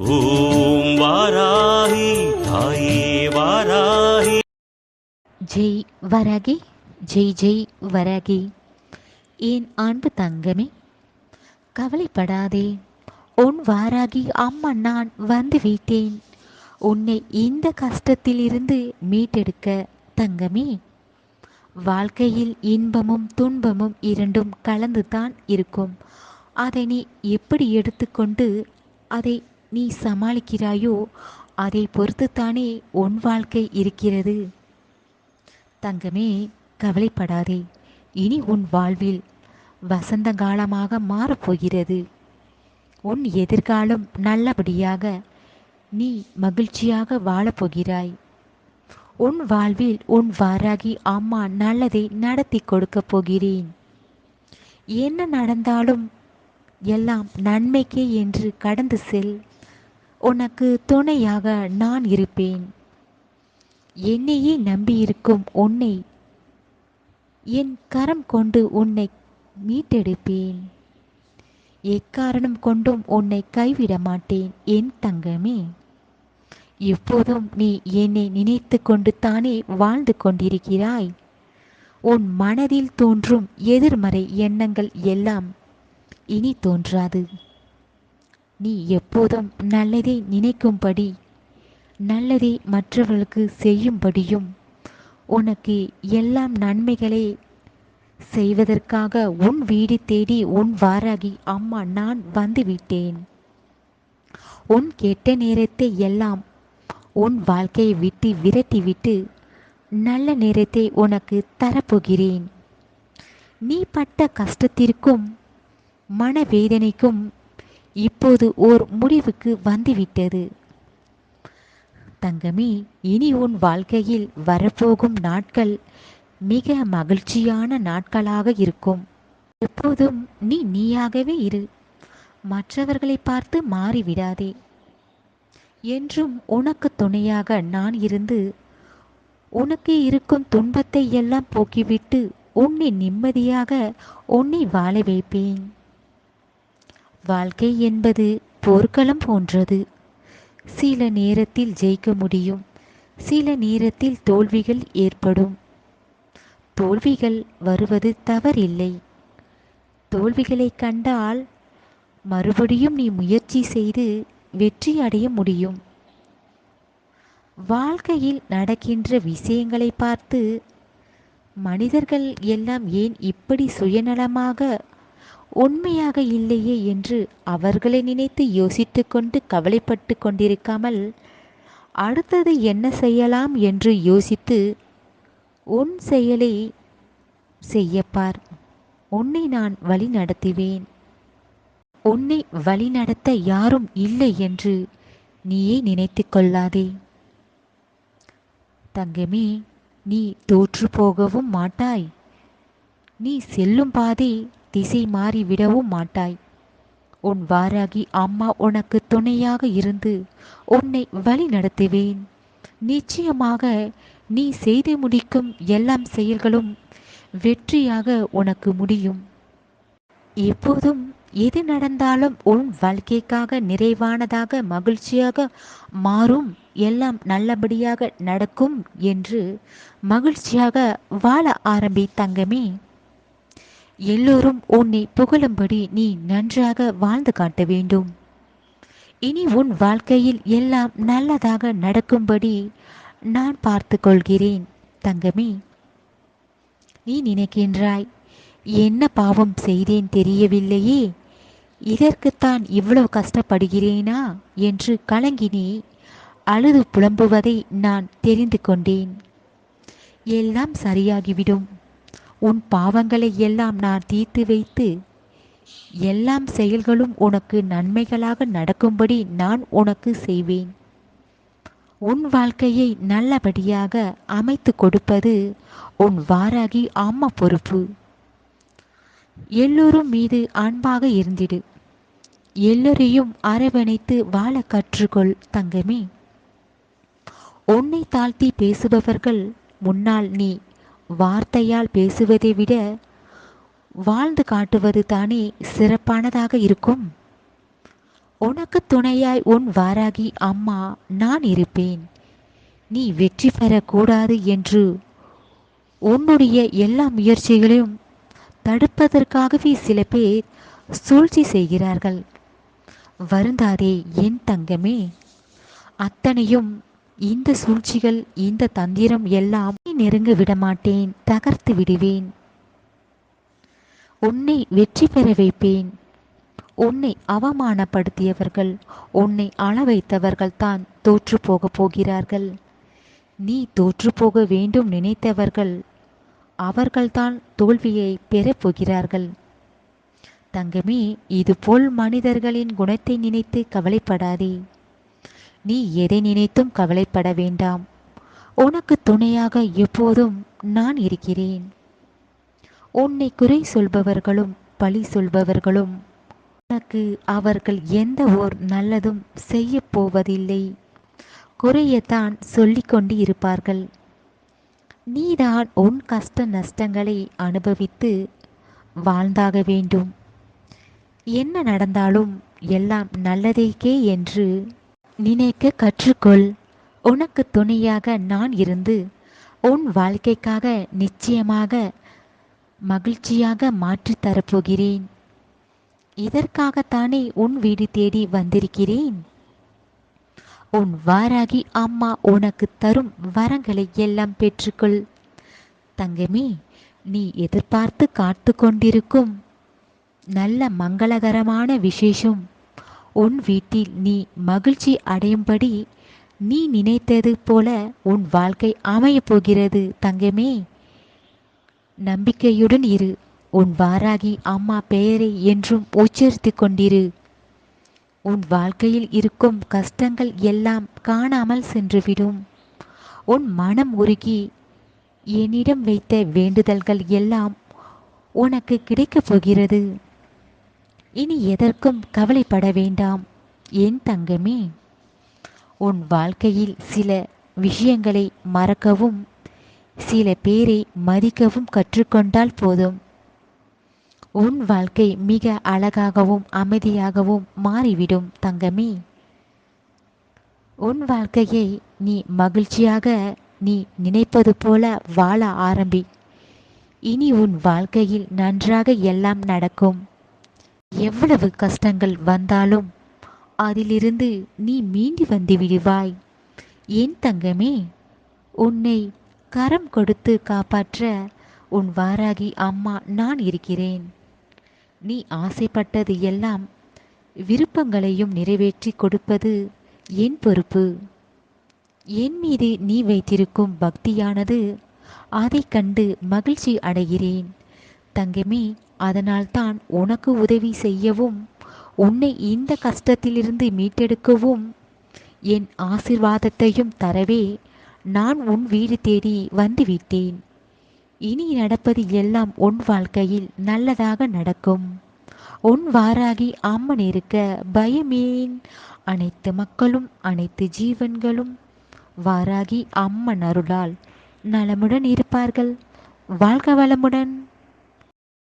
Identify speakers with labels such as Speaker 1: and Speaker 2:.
Speaker 1: ஓம் வாராகி தாயே வாராகி.
Speaker 2: ஜெய் வரகி ஜெய் ஜெய் வரகி. என் அன்பு தங்கமே கவலைப்படாதே. உன் வாராகி அம்மா நான் வந்து விட்டேன். உன்னை இந்த கஷ்டத்திலிருந்து மீட்டெடுக்க தங்கமே. வாழ்க்கையில் இன்பமும் துன்பமும் இரண்டும் கலந்துதான் இருக்கும். அதை நீ எப்படி எடுத்துக்கொண்டு அதை நீ சமாளிக்கிறாயோ? அதை பொறுத்துத்தானே உன் வாழ்க்கை இருக்கிறது. தங்கமே கவலைப்படாதே. இனி உன் வாழ்வில் வசந்த காலமாக மாறப்போகிறது உன் எதிர்காலம் நல்லபடியாக நீ மகிழ்ச்சியாக வாழப்போகிறாய் உன் வாழ்வில் உன் வாராகி அம்மா நல்லதை நடத்தி கொடுக்கப் போகிறேன். என்ன நடந்தாலும் எல்லாம் நன்மைக்கே என்று கடந்து செல். உனக்கு துணையாக நான் இருப்பேன். என்னையே நம்பியிருக்கும் உன்னை என் கரம் கொண்டு உன்னை மீட்டெடுப்பேன். எக்காரணம் கொண்டும் உன்னை கைவிட மாட்டேன் என் தங்கமே. எப்போதும் நீ என்னை நினைத்து கொண்டு தானே வாழ்ந்து கொண்டிருக்கிறாய். உன் மனதில் தோன்றும் எதிர்மறை எண்ணங்கள் எல்லாம் இனி தோன்றாது. நீ எப்போதும் நல்லதை நினைக்கும்படி நல்லதை மற்றவர்களுக்கு செய்யும்படியும் உனக்கு எல்லாம் நன்மைகளை செய்வதற்காக உன் வீடு தேடி உன் வாராகி அம்மா நான் வந்துவிட்டேன். உன் கெட்ட நேரத்தை எல்லாம் உன் வாழ்க்கையை விட்டு விரட்டிவிட்டு நல்ல நேரத்தை உனக்கு தரப்போகிறேன். நீ பட்ட கஷ்டத்திற்கும் மனவேதனைக்கும் இப்போது ஓர் முடிவுக்கு வந்துவிட்டது. தங்கமி இனி உன் வாழ்க்கையில் வரப்போகும் நாட்கள் மிக மகிழ்ச்சியான நாட்களாக இருக்கும். எப்போதும் நீ நீயாகவே இரு. மற்றவர்களை பார்த்து மாறிவிடாதே. என்றும் உனக்கு துணையாக நான் இருந்து உனக்கு இருக்கும் துன்பத்தை எல்லாம் போக்கிவிட்டு உன்னை நிம்மதியாக உன்னை வாழ வைப்பேன். வாழ்க்கை என்பது போர்க்களம் போன்றது. சில நேரத்தில் ஜெயிக்க முடியும் சில நேரத்தில் தோல்விகள் ஏற்படும். தோல்விகள் வருவது தவறில்லை. தோல்விகளை கண்டால் மறுபடியும் நீ முயற்சி செய்து வெற்றி அடைய முடியும். வாழ்க்கையில் நடக்கின்ற விஷயங்களை பார்த்து மனிதர்கள் எல்லாம் ஏன் இப்படி சுயநலமாக உண்மையாக இல்லையே என்று அவர்களை நினைத்து யோசித்து கொண்டு கவலைப்பட்டு கொண்டிருக்காமல் அடுத்தது என்ன செய்யலாம் என்று யோசித்து உன் செயலை செய்யப்பார். உன்னை நான் வழி நடத்துவேன் உன்னை வழி நடத்த யாரும் இல்லை என்று நீயே நினைத்து கொள்ளாதே. தங்கமே நீ தோற்று போகவும் மாட்டாய். நீ செல்லும் பாதை திசை மாறி விடவும் மாட்டாய். உன் வாராகி அம்மா உனக்கு துணையாக இருந்து உன்னை வழி நடத்துவேன். நிச்சயமாக நீ செய்து முடிக்கும் எல்லாம் செயல்களும் வெற்றியாக உனக்கு முடியும். எப்போதும் எது நடந்தாலும் உன் வாழ்க்கைக்காக நிறைவானதாக மகிழ்ச்சியாக மாறும் எல்லாம் நல்லபடியாக நடக்கும் என்று மகிழ்ச்சியாக வாழ ஆரம்பி தங்கமே. எல்லோரும் உன்னை புகழும்படி நீ நன்றாக வாழ்ந்து காட்ட வேண்டும். இனி உன் வாழ்க்கையில் எல்லாம் நல்லதாக நடக்கும்படி நான் பார்த்து கொள்கிறேன் தங்கமே. நீ நினைக்கின்றாய் என்ன பாவம் செய்தேன் தெரியவில்லையே. இதற்குத்தான் இவ்வளவு கஷ்டப்படுகிறேனா என்று கலங்கினே அழுது புலம்புவதை நான் தெரிந்து கொண்டேன். எல்லாம் சரியாகிவிடும். உன் பாவங்களை எல்லாம் நான் தீர்த்து வைத்து எல்லாம் செயல்களும் உனக்கு நன்மைகளாக நடக்கும்படி நான் உனக்கு செய்வேன். உன் வாழ்க்கையை நல்லபடியாக அமைத்து கொடுப்பது உன் வாராகி அம்மா பொறுப்பு. எல்லோரும் மீது அன்பாக இருந்திடு. எல்லோரையும் அரவணைத்து வாழ கற்றுக்கொள் தங்கமே. உன்னை தாழ்த்தி பேசுபவர்கள் முன்னால் நீ வார்த்தையால் பேசுவதை விட வாழ்ந்து காட்டுவது தானே சிறப்பானதாக இருக்கும்? உனக்கு துணையாய் உன் வாராகி அம்மா நான் இருப்பேன். நீ வெற்றி பெறக்கூடாது என்று உன்னுடைய எல்லா முயற்சிகளையும் தடுப்பதற்காகவே சில பேர் சூழ்ச்சி செய்கிறார்கள். வருந்தாதே என் தங்கமே. அத்தனையும் இந்த சூழ்ச்சிகள் இந்த தந்திரம் எல்லாம் நெருங்க விடமாட்டேன் தகர்த்து விடுவேன். உன்னை வெற்றி பெற வைப்பேன். உன்னை அவமானப்படுத்தியவர்கள் உன்னை அள வைத்தவர்கள் தான் தோற்று போகப் போகிறார்கள். நீ தோற்று போக வேண்டும் நினைத்தவர்கள் அவர்கள்தான் தோல்வியை பெறப் போகிறார்கள். தங்கமே இதுபோல் மனிதர்களின் குணத்தை நினைத்து கவலைப்படாதே. நீ எதை நினைத்தும் கவலைப்பட வேண்டாம். உனக்கு துணையாக எப்போதும் நான் இருக்கிறேன். உன்னை குறை சொல்பவர்களும் பழி சொல்பவர்களும் உனக்கு அவர்கள் எந்த ஓர் நல்லதும் செய்ய போவதில்லை. குறையத்தான் சொல்லிக்கொண்டு இருப்பார்கள் நீதான் உன் கஷ்ட நஷ்டங்களை அனுபவித்து வாழ்ந்தாக வேண்டும். என்ன நடந்தாலும் எல்லாம் நல்லதேக்கே என்று நினைக்க கற்றுக்கொள். உனக்கு துணையாக நான் இருந்து உன் வாழ்க்கைக்காக நிச்சயமாக மகிழ்ச்சியாக மாற்றித் தரப்போகிறேன். இதற்காகத்தானே உன் வீடு தேடி வந்திருக்கிறேன். உன் வாராகி அம்மா உனக்கு தரும் வரங்களை எல்லாம் பெற்றுக்கொள். தங்கமே நீ எதிர்பார்த்து காத்து கொண்டிருக்கும் நல்ல மங்களகரமான விசேஷம். உன் வீட்டில் நீ மகிழ்ச்சி அடையும்படி நீ நினைத்தது போல உன் வாழ்க்கை அமையப் போகிறது தங்கமே. நம்பிக்கையுடன் இரு. உன் வாராகி அம்மா பெயரை என்றும் உச்சரித்து கொண்டிரு. உன் வாழ்க்கையில் இருக்கும் கஷ்டங்கள் எல்லாம் காணாமல் சென்றுவிடும். உன் மனம் உருகி என்னிடம் வைத்த வேண்டுதல்கள் எல்லாம் உனக்கு கிடைக்கப் போகிறது. இனி எதற்கும் கவலைப்பட வேண்டாம். என் தங்கமே உன் வாழ்க்கையில் சில விஷயங்களை மறக்கவும் சில பேரை மதிக்கவும் கற்றுக்கொண்டால் போதும். உன் வாழ்க்கை மிக அழகாகவும் அமைதியாகவும் மாறிவிடும் தங்கமே. உன் வாழ்க்கையை நீ மகிழ்ச்சியாக நீ நினைப்பது போல வாழ ஆரம்பி. இனி உன் வாழ்க்கையில் நன்றாக எல்லாம் நடக்கும். எவ்வளவு கஷ்டங்கள் வந்தாலும் அதிலிருந்து நீ மீண்டு வந்து விடுவாய். என் தங்கமே உன்னை கரம் கொடுத்து காப்பாற்ற உன் வாராகி அம்மா நான் இருக்கிறேன். நீ ஆசைப்பட்டது எல்லாம் விருப்பங்களையும் நிறைவேற்றி கொடுப்பது என் பொறுப்பு. என் மீது நீ வைத்திருக்கும் பக்தியானது அதை கண்டு மகிழ்ச்சி அடைகிறேன். தங்கமே அதனால்தான் உனக்கு உதவி செய்யவும் உன்னை இந்த கஷ்டத்திலிருந்து மீட்டெடுக்கவும் என் ஆசிர்வாதத்தையும் தரவே நான் உன் வீடு தேடி வந்துவிட்டேன். இனி நடப்பது எல்லாம் உன் வாழ்க்கையில் நல்லதாக நடக்கும். உன் வாராகி அம்மன் இருக்க பயமேன். அனைத்து மக்களும் அனைத்து ஜீவன்களும் வாராகி அம்மன் அருளால் நலமுடன் இருப்பார்கள். வாழ்க வளமுடன்.